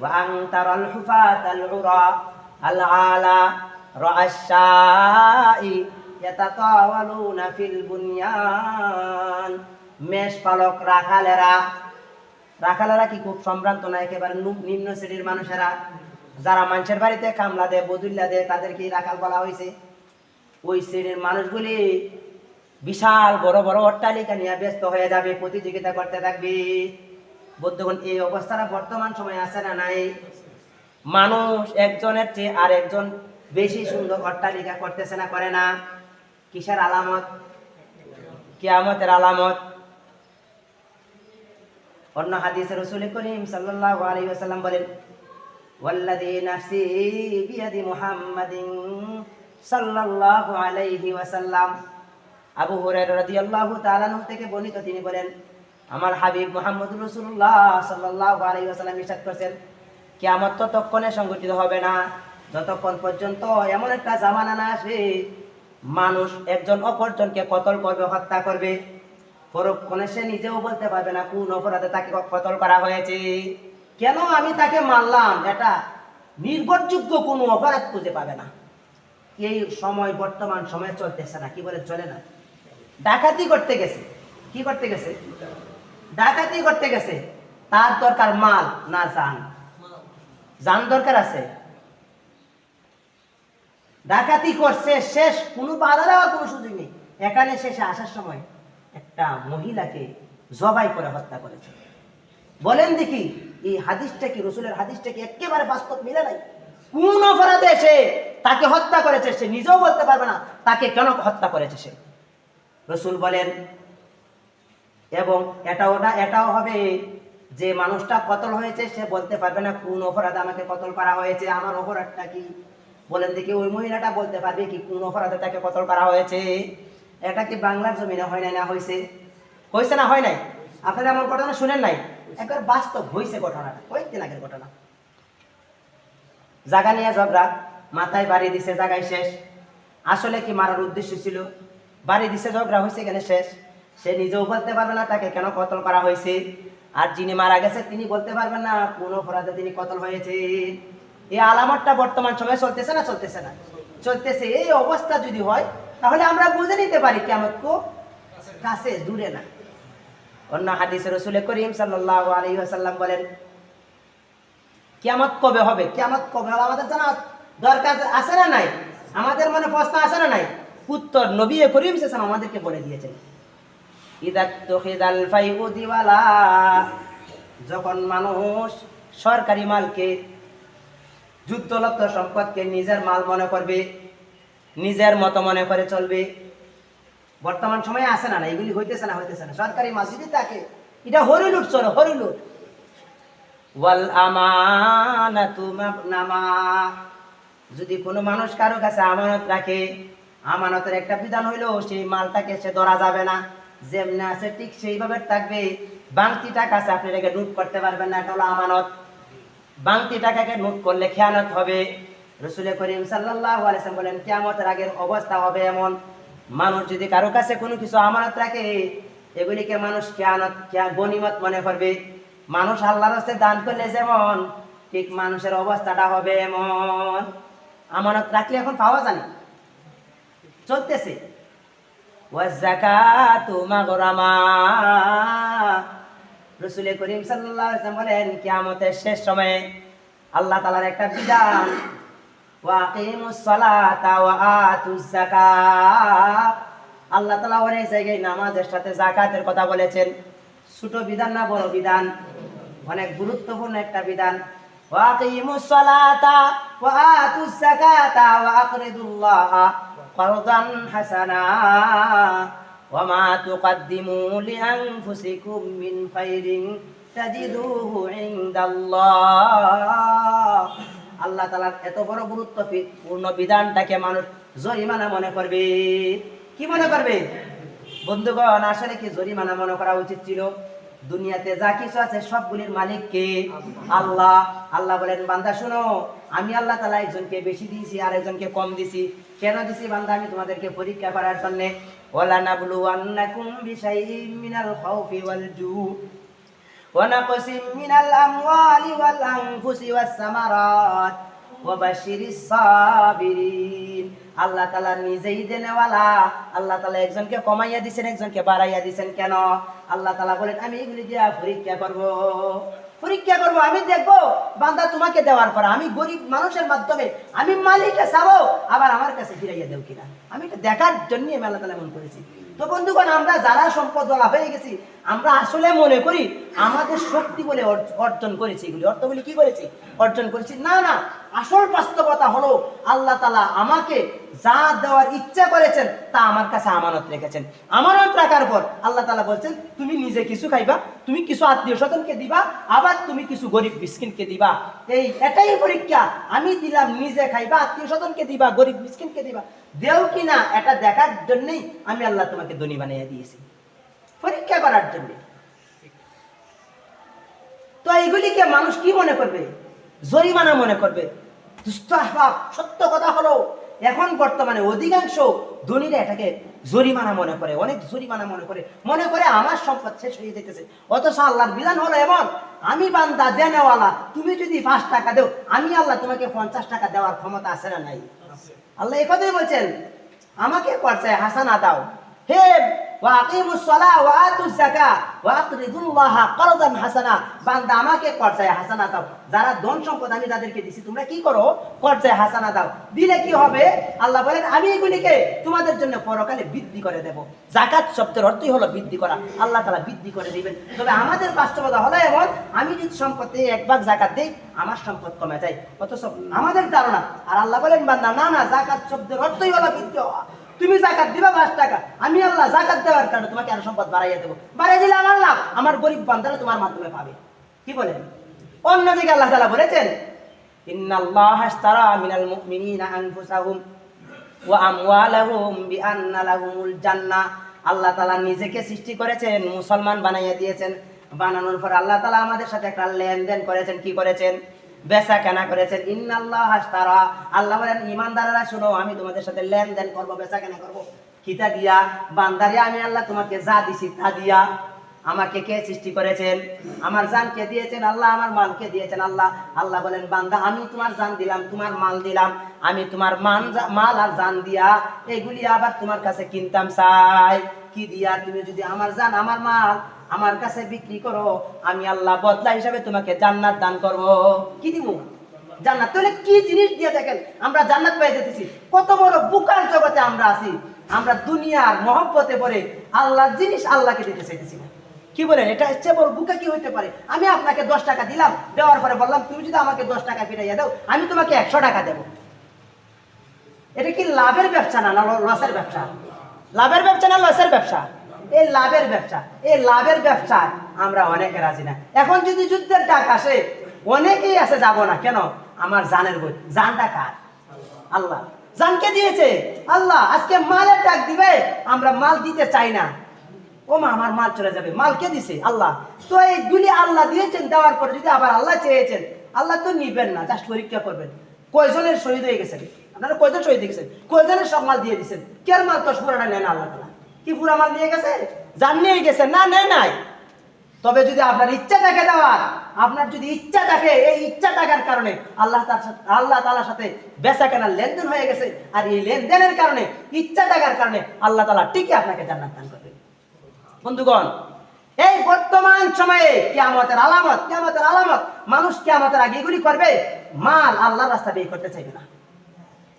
وأن ترى الحفاة العرى العالى رأى الشاء يتطاولون في البنيان মেষ পালক রাখালেরা রাখালেরা কি খুব সম্ভ্রান্ত না একেবারে নু- নিম্ন শ্রেণীর মানুষেরা যারা মানুষের বাড়িতে কামলা দেয় বদুল্লা দেয় তাদেরকে রাখাল বলা হয়েছে ওই শ্রেণীর মানুষগুলি বিশাল বড় বড় অট্টালিকা নিয়ে ব্যস্ত হয়ে যাবে প্রতিযোগিতা করতে থাকবে বৌদ্ধগণ এই অবস্থাটা বর্তমান সময়ে আছে না নাই? মানুষ একজনের চেয়ে আর একজন বেশি সুন্দর অট্টালিকা করতেছে না, করে না? কিসের আলামত? কিয়ামতের আলামত? অন্য হাদিসে রসুল করিম সাল্লাল্লাহু বলেন, ওয়াল্লাযী নাফসি বিয়াদি মুহাম্মাদিন সাল্লাল্লাহু আলাইহি আবু হুরায়রা থেকে বর্ণিত তিনি বলেন আমার হাবিব মুহাম্মদ রাসূলুল্লাহ সাল্লাল্লাহু আলাইহি ওয়াসাল্লাম ইরশাদ করেছেন, কিয়ামত ততক্ষণে সংগঠিত হবে না। যতক্ষণ পর্যন্ত এমন একটা জামানা না আসবে মানুষ একজন অপরজনকে কতল করবে, হত্যা করবে। পরক্ষণে সে নিজেও বলতে পারবে না, কোন অপরাধে তাকে কতল করা হয়েছে। কেন আমি তাকে মারলাম? এটা নির্ভরযোগ্য কোনো অপরাধ খুঁজে পাবে না। এই সময়, বর্তমান সময় চলতেছে না। কি বলে, চলে না। ডাকাতি করতে গেছে। কি করতে গেছে? ডাকাতি করতে গেছে, তার দরকার মাল, না জান। জান দরকার আছে। ডাকাতি করছে শেষ, কোনো বাধা দেওয়ার কোনো সুযোগ নেই। এখানে শেষে আসার সময় একটা মহিলাকে জবাই করে হত্যা করেছে। বলেন দেখি, এই হাদিসটা কি, রসুলের হাদিসটা কি একেবারে বাস্তব মিলে নাই? কোন অপরাধে সে তাকে হত্যা করেছে, সে নিজেও বলতে পারবে না, তাকে কেন হত্যা করেছে সে? রসুল বলেন এবং এটাও না, এটাও হবে যে মানুষটা কতল হয়েছে সে বলতে পারবে না, কোন অপরাধে আমাকে কতল করা হয়েছে, আমার অপরাধটা কি? বলেন দেখি ওই মহিলাটা বলতে পারবে কি, কোন অপরাধে তাকে কতল করা হয়েছে? এটা কি বাংলার জমিনে হয় নাই না হয়েছে হয়েছে না, হয় নাই? আপনারা এমন ঘটনা শুনেন নাই? একবার বাস্তব হয়েছে ঘটনাটা, কয়েকদিন আগের ঘটনা। জাগা নিয়ে ঝগড়া, মাথায় বাড়ি দিছে জায়গায় শেষ। আসলে কি মারার উদ্দেশ্য ছিল? বাড়ি দিছে, ঝগড়া হয়েছে এখানে শেষ? সে নিজেও বলতে পারবে না, তাকে কেন কতল করা হয়েছে? আর যিনি মারা গেছে, তিনি বলতে পারবেন না, কোন অপরাধে তিনি কতল হয়েছে? এই আলামতটা বর্তমান সময়ে চলতেছে না চলতেছে না? চলতেছে, এই অবস্থা যদি হয়, তাহলে আমরা বুঝে নিতে পারি কেমন কাছে, দূরে না। অন্য হাদিসে রসুল করিম সাল্লাল্লাহু আলাইহি ওয়াসাল্লাম বলেন কিয়ামত কবে হবে? কিয়ামত কবে হবে? আমাদের জানা দরকার আছে না নাই? আমাদের মনে প্রশ্ন আছে না নাই? উত্তর নবী করিম সাল্লাম আমাদেরকে বলে দিয়েছেন। যখন মানুষ সরকারি মালকে, যুদ্ধলব্ধ সম্পদকে নিজের মাল মনে করবে, নিজের মতো মনে করে চলবে, বর্তমান সময়ে আসে না না, এগুলি হইতেছে না হইতেছে না। সরকারি মাল যদি থাকে, এটা হরিলুট, চলো, হরিলুট। ওয়াল আমানাতু মাবনামা। যদি কোনো মানুষ কারও কাছে আমানত রাখে, আমানতের একটা বিধান হইল, সেই মালটাকে সে ধরা যাবে না। যেমনি আছে ঠিক সেইভাবে থাকবে। বাংতি টাকা আছে, আপনি এটাকে নোট করতে পারবেন না, এটা হলো আমানত। বাংতি টাকাকে নোট করলে খেয়ানত হবে। রসুলের করিম সাল্লাল্লাহু আলাইহি বলেন, কিয়ামতের আগের অবস্থা হবে এমন। মানুষ যদি কারও কাছে কোনো কিছু আমানত রাখে, এগুলিকে মানুষ খেয়ানত খেয়া- গনিমত মনে করবে। মানুষ আল্লাহর হস্তে দান করলে যেমন, ঠিক মানুষের অবস্থাটা হবে এমন। আমানত রাখলে এখন পাওয়া জানে চলতেছে। ওয়াজাকাতু মাগরামা। রসুল করিম সাল্লাল্লাহু আলাইহি ওয়াসাল্লাম বলেন, কিয়ামতের শেষ সময়ে আল্লাহ তাআলার একটা বিধান ওয়াকিমুস সালাতা ওয়া আতুজ যাকাত। আল্লাহ তাআলা অনেক জায়গায় নামাজের সাথে যাকাতের কথা বলেছেন। ছোট বিধান না বড় বিধান? অনেক গুরুত্বপূর্ণ একটা বিধান। ওয়াকিমুস সালাতা ওয়া আতুজ যাকাতা ওয়া আকরিদুল্লাহ قرضا حسنا وما تقدموا لأنفسكم من خير تجدوه عند الله আল্লাহ তালার এত বড় গুরুত্বপূর্ণ বিধানটাকে মানুষ জরিমানা মনে করবে কি মনে করবে বন্ধুগণ আসলে কি জরিমানা মনে করা উচিত ছিল দুনিয়াতে যা কিছু আছে সবগুলির মালিক কে আল্লাহ আল্লাহ বলেন বান্দা শোনো আমি আল্লাহ তালা একজনকে বেশি দিয়েছি আর একজনকে কম দিছি কেন দিছি বান্দা আমি তোমাদেরকে পরীক্ষা করার জন্য ওলা নাবলু আন্নাকুম বিশাইইম মিনাল খাউফি ওয়াল জু ونقص من الأموال والأنفس والثمرات وبشر الصابرين আল্লাহ তালা নিজেই দেনেওয়ালা আল্লাহ তালা একজনকে কমাইয়া দিছেন একজনকে বাড়াইয়া দিছেন কেন আল্লাহ তালা বলেন আমি এগুলি দিয়া পরীক্ষা করব পরীক্ষা করব, আমি দেখব, বান্দা তোমাকে দেওয়ার পর। আমি গরিব মানুষের মাধ্যমে, আমি মালিককে চাবো, আবার আমার কাছে ফিরাইয়া দেব কিনা। আমি এটা দেখার জন্যে আমি আল্লাহ তালা মন করেছি। তো বন্ধুগণ, আমরা যারা সম্পদ বলা হয়ে গেছি, আমরা আসলে মনে করি আমাদের শক্তি বলে অর্জন করেছি এগুলি। অর্থগুলি কি করেছি? অর্জন করেছি। না না, আসল বাস্তবতা হলো আল্লাহ তালা আমাকে যা দেওয়ার ইচ্ছা করেছেন, তা আমার কাছে আমানত রেখেছেন। আমানত রাখার পর আল্লাহ তালা বলছেন, তুমি নিজে কিছু খাইবা, তুমি কিছু আত্মীয় স্বজনকে দিবা, আবার তুমি কিছু গরিব মিসকিনকে দিবা। এই এটাই পরীক্ষা। আমি দিলাম, নিজে খাইবা, আত্মীয় স্বজনকে দিবা, গরিব মিসকিনকে দিবা। দেও কিনা এটা দেখার জন্যই আমি আল্লাহ তোমাকে ধনী বানিয়ে দিয়েছি। পরীক্ষা করার জন্য। তো এইগুলিকে মানুষ কি মনে করবে? জরিমানা মনে করবে। দুষ্ট সত্য কথা হলো, এখন বর্তমানে অধিকাংশ ধনীরা এটাকে জরিমানা মনে করে, অনেক জরিমানা মনে করে। মনে করে আমার সম্পদ শেষ হয়ে যেতেছে অথচ আল্লাহর বিধান হলো এমন, আমি বান্দা, দেনেওয়ালা, তুমি যদি পাঁচ টাকা দেও, আমি আল্লাহ তোমাকে পঞ্চাশ টাকা দেওয়ার ক্ষমতা আছে না নাই? আল্লাহ এই কথাই বলছেন আমাকে পর্যায়ে হাসান আদাও হে ওয়াকিমুস সালাহ ওয়া আতুজ যাকাত ওয়া আকরিদুল্লাহ করদান হাসানা। বান্দা আমাকে পর্যায়ে হাসানা দাও। যারা ধন সম্পদ আমি যাদেরকে দিছি, তোমরা কি করো? পর্যায়ে হাসানা দাও। দিলে কি হবে? আল্লাহ বলেন, আমি এগুলিকে তোমাদের জন্য পরকালে বৃদ্ধি করে দেব। জাকাত শব্দের অর্থই হলো বৃদ্ধি করা। আল্লাহ তাআলা বৃদ্ধি করে দিবেন। তবে আমাদের বাস্তবতা হলো এমন, আমি যদি সম্পদে এক ভাগ জাকাত দেই, আমার সম্পদ কমে যায়। অথচ আমাদের ধারণা, আর আল্লাহ বলেন, বান্দা, না না জাকাত শব্দের অর্থই হলো বৃদ্ধি হওয়া। তুমি জাকাত দিবা পাঁচ টাকা। আমি আল্লাহ জাকাত দেওয়ার কারণে তোমাকে আরও সম্পদ বাড়াইয়া দেবো। বাড়াই দিলে আমার লাভ, আমার গরিব বান্দারা তোমার মাধ্যমে পাবে। কি বলেন? অন্যদিকে আল্লাহ তাআলা বলেছেন, ইন্নাল্লাহ আশতারা মিনাল মুমিনিনা আনফুসাহুম ওয়া আমওয়ালাহুম বিআন্না লাহুমুল জান্নাহ আল্লাহ তাআলা নিজেকে সৃষ্টি করেছেন, মুসলমান বানাইয়া দিয়েছেন। বানানোর পর আল্লাহ তাআলা আমাদের সাথে একটা লেনদেন করেছেন। কি করেছেন? বেচা কেনা করেছেন। ইন্নাল্লাহ আশতারা আল্লাহ বলেন, ইমানদারেরা, শুনো, আমি তোমাদের সাথে লেনদেন করব, বেচা কেনা করব। কিতা দিয়া? বান্দারে, আমি আল্লাহ তোমাকে যা দিছি তা দিয়া। আমাকে কে সৃষ্টি করেছেন? আমার জান কে দিয়েছেন আল্লাহ, আমার মাল কে দিয়েছেন আল্লাহ। আল্লাহ বলেন, বান্দা, আমি তোমার জান দিলাম, তোমার মাল দিলাম। আমি তোমার মান, মাল আর জান দিয়া এগুলি আবার তোমার কাছে কিনতাম চাই। কি দিয়া তুমি যদি আমার জান, আমার মাল, আমার কাছে বিক্রি করো, আমি আল্লাহ বদলা হিসাবে তোমাকে জান্নাত দান করব। কি দিব? জান্নাত? তাহলে কি জিনিস দিয়ে দেখেন, আমরা জান্নাত পেয়ে যেতেছি কত বড় বুকার জগতে আমরা আছি। আমরা দুনিয়ার মহব্বতে পড়ে আল্লাহর জিনিস আল্লাহকে দিতে চাইতেছি না। কি বলেন? এটা হচ্ছে বড় বুকা কি হইতে পারে? আমি আপনাকে দশ টাকা দিলাম, দেওয়ার পরে বললাম, তুমি যদি আমাকে দশ টাকা ফিরাইয়া দাও, আমি তোমাকে একশো টাকা দেবো। এটা কি লাভের ব্যবসা না লসের ব্যবসা? লাভের ব্যবসা না লসের ব্যবসা? এই লাভের ব্যবসা এই লাভের ব্যবসা, আমরা অনেকে রাজি না। এখন যদি যুদ্ধের ডাক আসে, অনেকেই আছে, যাব না। কেন? আমার জানের বই। জানটা কার? আল্লাহ। জানকে দিয়েছে। আল্লাহ, আজকে মালের ডাক দিবে, আমরা মাল দিতে চাই না। ও মা, আমার মাল চলে যাবে। মাল কে দিছে? আল্লাহ। তো এই গুলি আল্লাহ দিয়েছেন, দেওয়ার পরে যদি আবার আল্লাহ চেয়েছেন, আল্লাহ তো নিবেন না, জাস্ট পরীক্ষা করবেন। কয়জনের শহীদ হয়ে গেছেন আপনারা কয়জন শহীদ গেছেন কয়জনের সব মাল দিয়ে দিচ্ছেন কের মাল তো পুরাটা নেন আল্লাহ কি পুরা মাল নিয়ে গেছে? জান নিয়ে গেছে, না, নেয় নাই। তবে যদি আপনার ইচ্ছা থাকে দেওয়ার, আপনার যদি ইচ্ছা থাকে, এই ইচ্ছা থাকার কারণে আল্লাহ তার সাথে আল্লাহ তালার সাথে বেচা কেনার লেনদেন হয়ে গেছে। আর এই লেনদেনের কারণে, ইচ্ছা থাকার কারণে আল্লাহ তালা ঠিকই আপনাকে জান্নাত দান করবে বন্ধুগণ, এই বর্তমান সময়ে কিয়ামতের আলামত কিয়ামতের আলামত, মানুষ কিয়ামতের আগে এগুলি করবে, মাল আল্লাহর রাস্তা বের করতে চাইবে না।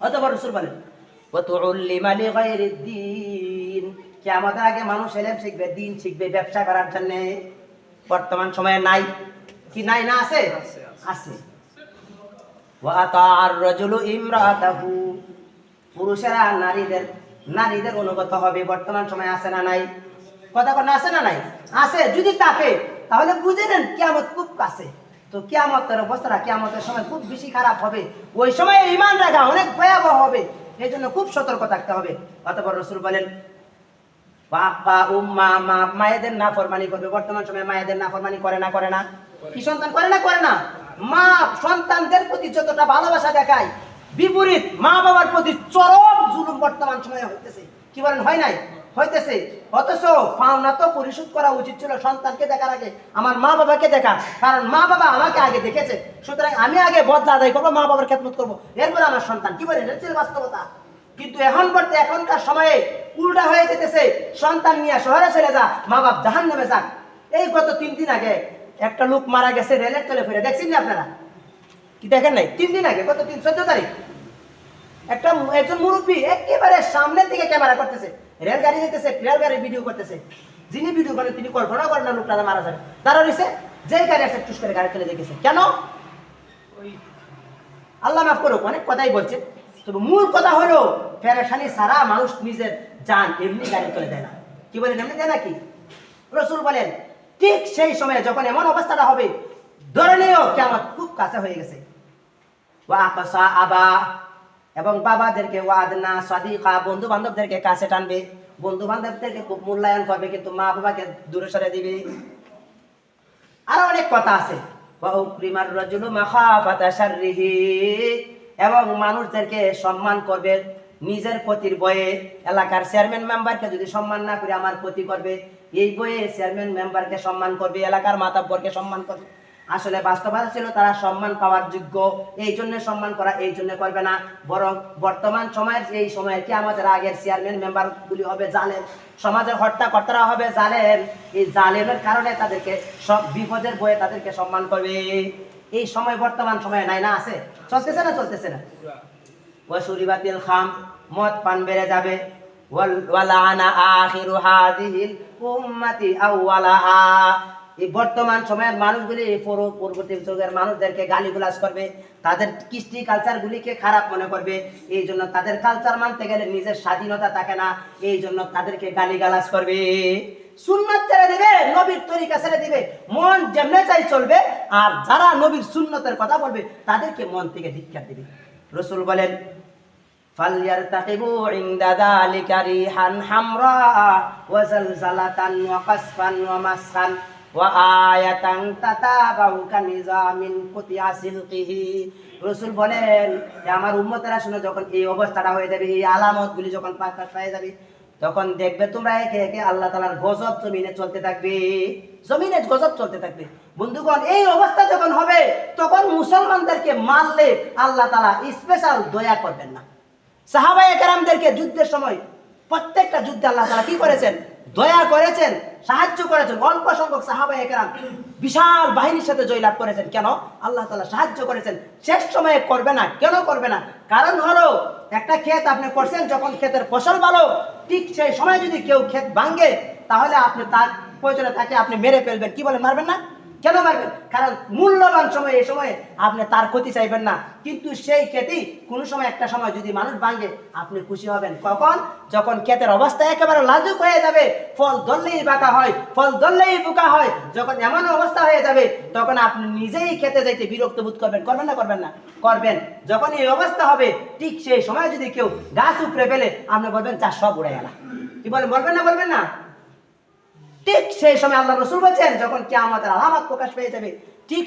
অথবা রসুল বলেন কে আমাদের আগে মানুষ এলেম শিখবে দিন শিখবে ব্যবসা করার জন্য। বর্তমান সময়ে নাই। কি নাই না আছে? আছে পুরুষেরা নারীদের নারীদের অনুগত হবে। বর্তমান সময়ে আছে না নাই? কথা কথা আছে না নাই? আছে যদি তাকে তাহলে বুঝে নেন কেমন খুব কাছে। তো কিয়ামতের অবস্থাটা কিয়ামতের সময় খুব বেশি খারাপ হবে। ওই সময় ইমান রাখা অনেক ভয়াবহ হবে। এই জন্য খুব সতর্ক থাকতে হবে। অতপর রসুল বলেন বাবা উম্মা, মা, মায়েদের না ফরমানি করবে। বর্তমান সময়ে মায়েদের না ফরমানি করে না করে না। কি সন্তান করে না করে না? মা সন্তানদের প্রতি যতটা ভালোবাসা দেখায়, বিপরীত মা বাবার প্রতি চরম জুলুম বর্তমান সময়ে হইতেছে। কি বলেন, হয় নাই? হইতেছে। অথচ পাওনা তো পরিশোধ করা উচিত ছিল সন্তানকে দেখার আগে। আমার মা বাবাকে দেখা। কারণ মা বাবা আমাকে আগে দেখেছে। সুতরাং আমি আগে বদলা আদায় করব, মা বাবার খেদমত করব। এরপরে আমার সন্তান। কি এটা ছিল বাস্তবতা। কিন্তু এখন বলতে এখনকার সময়ে উল্টা হয়ে যেতেছে। সন্তান নিয়ে শহরে চলে যা, মা বাপ জাহান নামে যাক। এই গত তিন দিন আগে একটা লোক মারা গেছে, রেলের তলে ফিরে দেখছেন না আপনারা? কি দেখেন নাই? তিন দিন আগে, গত তিন, চোদ্দ তারিখ। একটা একজন মুরব্বী একেবারে সামনের দিকে ক্যামেরা করতেছে। রেলগাড়ি যেতেছে রেলগাড়ি ভিডিও করতেছে। যিনি ভিডিও করেন তিনি কল্পনা করেন না লোকটা মারা যাবে। তারা রয়েছে যে গাড়ি আছে টুস করে গাড়ি তুলে দেখেছে। কেন? আল্লাহ মাফ করুক অনেক কথাই বলছে। তবে মূল কথা হলো ফেরেশানি সারা মানুষ নিজের যান এমনি গাড়ি তুলে দেয় না। কি বলেন এমনি দেয় নাকি? রসুল বলেন ঠিক সেই সময়ে যখন এমন অবস্থাটা হবে ধরে নিও কেমন খুব কাছে হয়ে গেছে। ওয়াকসা আবা এবং বাবাদেরকে ওয়াদনা, সাদিকা বন্ধু বান্ধবদেরকে কাছে টানবে। বন্ধু বান্ধবদেরকে খুব মূল্যায়ন করবে, কিন্তু মা বাবাকে দূরে সরে দিবে। আরও অনেক কথা আছে। এবং মানুষদেরকে সম্মান করবে নিজের ক্ষতির বয়ে। এলাকার চেয়ারম্যান মেম্বারকে যদি সম্মান না করে আমার ক্ষতি করবে, এই বয়ে চেয়ারম্যান মেম্বারকে সম্মান করবে, এলাকার মাতাব্বরকে সম্মান করবে। আসলে বাস্তবতা ছিল তারা সম্মান পাওয়ার যোগ্য। এই জন্য সম্মান করা, এই জন্য করবে না। বরং বর্তমান সময়ের, এই সময়ের কি আমাদের আগের চেয়ারম্যান মেম্বার গুলি হবে জালেম? সমাজের হর্তাকর্তারা হবে জালেম। এই জালেমের কারণে তাদেরকে সব বিপদের বয়ে তাদেরকে সম্মান করবে। এই সময় বর্তমান সময়ে নাই না, আছে? চলতেছে না চলতেছে না? ওয়াসুরিবাতিল খাম, মদ পান বেড়ে যাবে। ওয়াল- ওয়ালানা আখিরু হাদিহিল উম্মতি আউওয়ালাহা। এই বর্তমান সময়ের মানুষগুলি এই পূর্ব- পূর্ববর্তী যুগের মানুষদেরকে গালিগুলাজ করবে তাদের কৃষ্টি কালচারগুলিকে খারাপ মনে করবে এই জন্য তাদের কালচার মানতে গেলে নিজের স্বাধীনতা থাকে না এই জন্য তাদেরকে গালিগালাজ করবে সুন্নত ছেড়ে দিবে নবীর তরিকা ছেড়ে দিবে মন যেমনে চাই চলবে আর যারা নবীর সুন্নতের কথা বলবে তাদেরকে মন থেকে ধিক্ষার দিবে রসুল বলেন فليرتقبوا عند ذلك ريحا حمراء وزلزلة وقصفا ومسخا ওয়ায়াতাং তাতাবাউকা নিজামিন কুতিয়া সিলকিহি। রসুল বলেন যে আমার উম্মতেরা শুনে, যখন এই অবস্থাটা হয়ে যাবে, এই আলামতগুলি যখন পাকাশ পেয়ে যাবে, তখন দেখবে তোমরা একে একে আল্লাহ তালার গজব জমিনে চলতে থাকবে। জমিনে গজব চলতে থাকবে। বন্ধুগণ, এই অবস্থা যখন হবে, তখন মুসলমানদেরকে মারলে আল্লাহ তালা স্পেশাল দয়া করবেন না। সাহাবায় কারামদেরকে যুদ্ধের সময় প্রত্যেকটা যুদ্ধে আল্লাহ তালা কি করেছেন? দয়া করেছেন, সাহায্য করেছেন, অল্প সংখ্যক সাহাবাহ একরাম বিশাল বাহিনীর সাথে জয়লাভ করেছেন। কেন? আল্লাহ তালা সাহায্য করেছেন। শেষ সময়ে করবে না। কেন করবে না? কারণ হলো, একটা ক্ষেত আপনি করছেন, যখন ক্ষেতের ফসল ভালো, ঠিক সেই সময় যদি কেউ ক্ষেত ভাঙ্গে তাহলে আপনি তার প্রয়োজনে তাকে আপনি মেরে ফেলবেন। কি বলে মারবেন না? কেন মারবেন? কারণ মূল্যবান সময়, এই সময়ে আপনি তার ক্ষতি চাইবেন না। কিন্তু সেই ক্ষেতেই কোনো সময়, একটা সময় যদি মানুষ ভাঙে, আপনি খুশি হবেন। কখন? যখন ক্ষেতের অবস্থা একেবারে লাজুক হয়ে যাবে, ফল ধরলেই বাঁকা হয়, ফল ধরলেই বোকা হয়। যখন এমন অবস্থা হয়ে যাবে, তখন আপনি নিজেই খেতে যাইতে বিরক্ত বোধ করবেন। করবেন না করবেন না। করবেন। যখন এই অবস্থা হবে, ঠিক সেই সময় যদি কেউ গাছ উপড়ে ফেলে, আপনি বলবেন চার সব উড়ে গেলা। কি বলেন? বলবেন না বলবেন না? ঠিক সেই সময় আল্লাহ রসুল বলছেন যখন কে আমাদের আলামত প্রকাশ পেয়ে যাবে ঠিক